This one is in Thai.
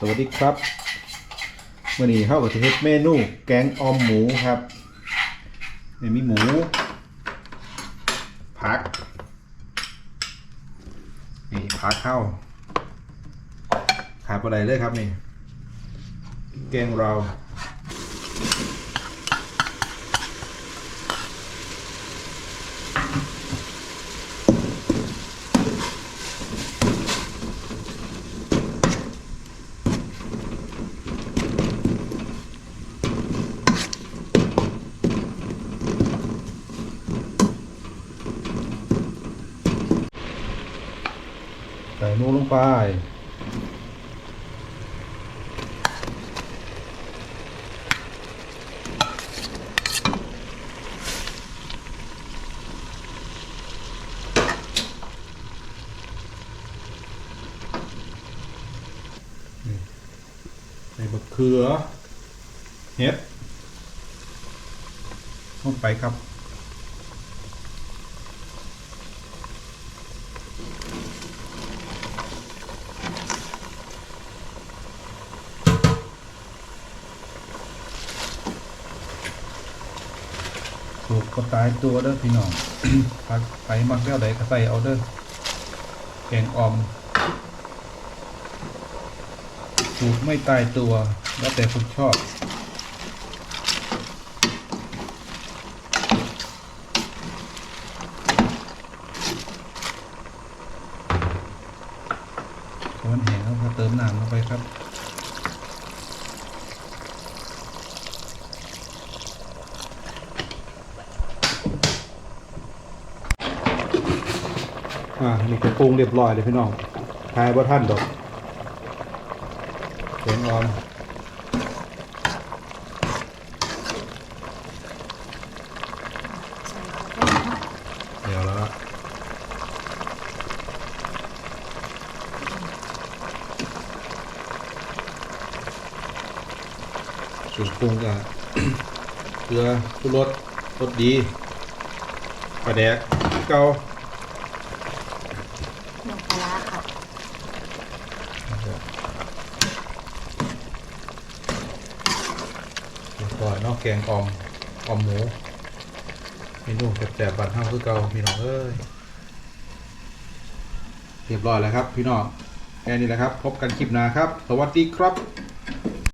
สวัสดีครับวันนี้เข้ากับเทปเมนูแกงออมหมูครับนี่มีหมู ผัก นี่ผักเข้าขาดอะไรเลยครับนี่ แกงเรา ใส่หมูลงไป ใส่บะเขือ เห็ดลงไปครับ ถูกก็ตายตัวเด้อพี่น้องพักไปมักแล้วใดก็ใส่เอาเด้อแกงออมถูกไม่ตายตัวแล้วแต่คุณชอบพอมันแห้งแล้วก็เติมน้ำลงไปครับ อ่านี่ก็ปรุงเรียบร้อยเลยพี่น้องทายว่าท่านดอกเสียงออมเดี๋ยวแล้วสูตรปรุงกับเกลือชูรสรสดีปลาแดกเกา หนึ่งปลาร้าค่ะ เรียบร้อยเนาะแกงออมออมหมูเมนูแสบๆบันเท่าคือเก่าพี่น้องเอ้ยเรียบร้อยแล้วครับ พี่น้องแค่นี้แหละครับ พบกันคลิปหน้าครับ สวัสดีครับ